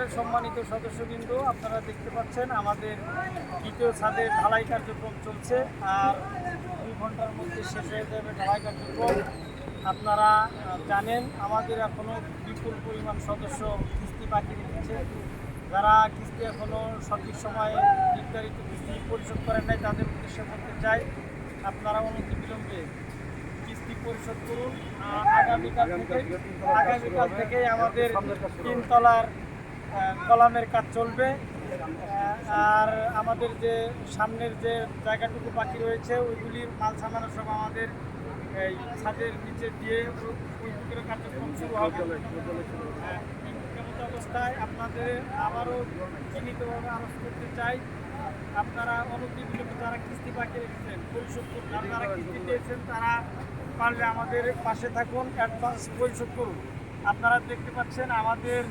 পরিবারের সম্মানিত সদস্যবৃন্দ আপনারা দেখতে পাচ্ছেন আমাদের দ্বিতীয় ছাদের ঢালাই কার্যক্রম চলছে আর দুই ঘণ্টার মধ্যে শেষ হয়ে যাবে ঢালাই কার্যক্রম। আপনারা জানেন আমাদের এখনও বিপুল পরিমাণ সদস্য কিস্তি বাকি রেখেছে। যারা কিস্তি এখনও সঠিক সময়ে নির্ধারিত কিস্তি পরিশোধ করেন নাই তাদের উদ্দেশ্যে বলতে চাই আপনারা অনতি বিলম্বে কিস্তি পরিশোধ করুন। আগামীকাল থেকে আগামীকাল থেকে আমাদের তিনতলার কলামের কাজ চলবে। আর আমাদের যে সামনের যে জায়গাটুকু বাকি রয়েছে, ওইগুলির মাল সামানো সব আমাদের এই ছাদের নিচে দিয়ে ওই- ওই কার্যক্রম শুরু হবে। অবস্থায় আপনাদের আবারও চিহ্নিতভাবে আরোপ করতে চাই। আপনারা অনতি যারা কিস্তি বাকি রেখেছেন, পরিশোধ করুন। আর যারা কিস্তি দিয়েছেন তারা পারলে আমাদের পাশে থাকুন, অ্যাডভান্স পরিশোধ করুন। আপনারা দেখতে পাচ্ছেন আমাদের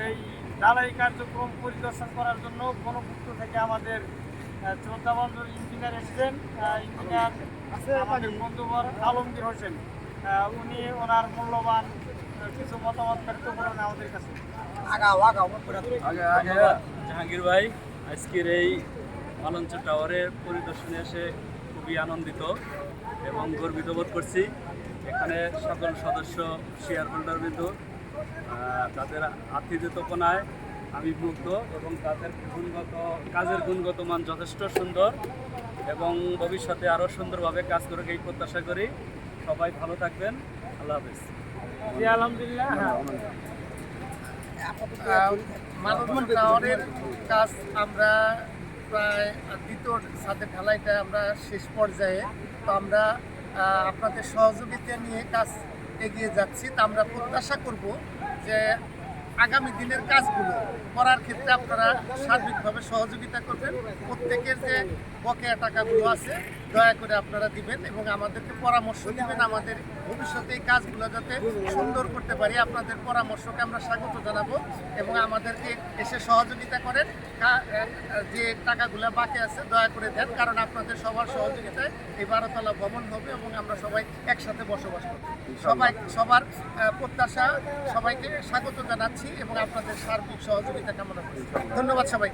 এই ঢালাই কার্যক্রম পরিদর্শন করার জন্য গণপূর্ত থেকে আমাদের আহ, শ্রদ্ধাবন্ধর ইঞ্জিনিয়ার এসেছেন। ইঞ্জিনিয়ার আমাদের বন্ধুবর আলমগীর হোসেন। উনি ওনার মূল্যবান কিছু মতামত ব্যক্ত করেন আমাদের কাছে। জাহাঙ্গীর ভাই আজকের এই মালঞ্চ টাওয়ারে পরিদর্শনে এসে খুবই আনন্দিত এবং গর্বিত বোধ করছি। এখানে সকল সদস্য শেয়ার হোল্ডার বিন্দু তাদের আতিথ্যপনায় আমি মুগ্ধ এবং তাদের গুণগত কাজের গুণগত মান যথেষ্ট সুন্দর এবং ভবিষ্যতে আরও সুন্দরভাবে কাজ করে এই প্রত্যাশা করি। সবাই ভালো থাকবেন। আল্লাহ হাফেজ। জি আলহামদুলিল্লাহ। হ্যাঁ টাওয়ারের কাজ আমরা প্রায় দ্বিতীয় ছাদের ঢালাইটা আমরা শেষ পর্যায়ে। তো আমরা আপনাদের সহযোগিতা নিয়ে কাজ এগিয়ে যাচ্ছি তা আমরা প্রত্যাশা করব যে আগামী দিনের কাজগুলো করার ক্ষেত্রে আপনারা সার্বিকভাবে সহযোগিতা করবেন। প্রত্যেকের যে বকেয়া টাকাগুলো আছে দয়া করে আপনারা দিবেন এবং আমাদেরকে পরামর্শ দিবেন আমাদের ভবিষ্যতে এই কাজগুলো যাতে সুন্দর করতে পারি। আপনাদের পরামর্শকে আমরা স্বাগত জানাব এবং আমাদেরকে এসে সহযোগিতা করেন। যে টাকাগুলো বাকি আছে দয়া করে দেন কারণ আপনাদের সবার সহযোগিতায় এই বারোতলা ভবন হবে এবং আমরা সবাই একসাথে বসবাস করব। সবাই সবার প্রত্যাশা সবাইকে স্বাগত জানাচ্ছি এবং আপনাদের সার্বিক সহযোগিতা কামনা করি ধন্যবাদ সবাই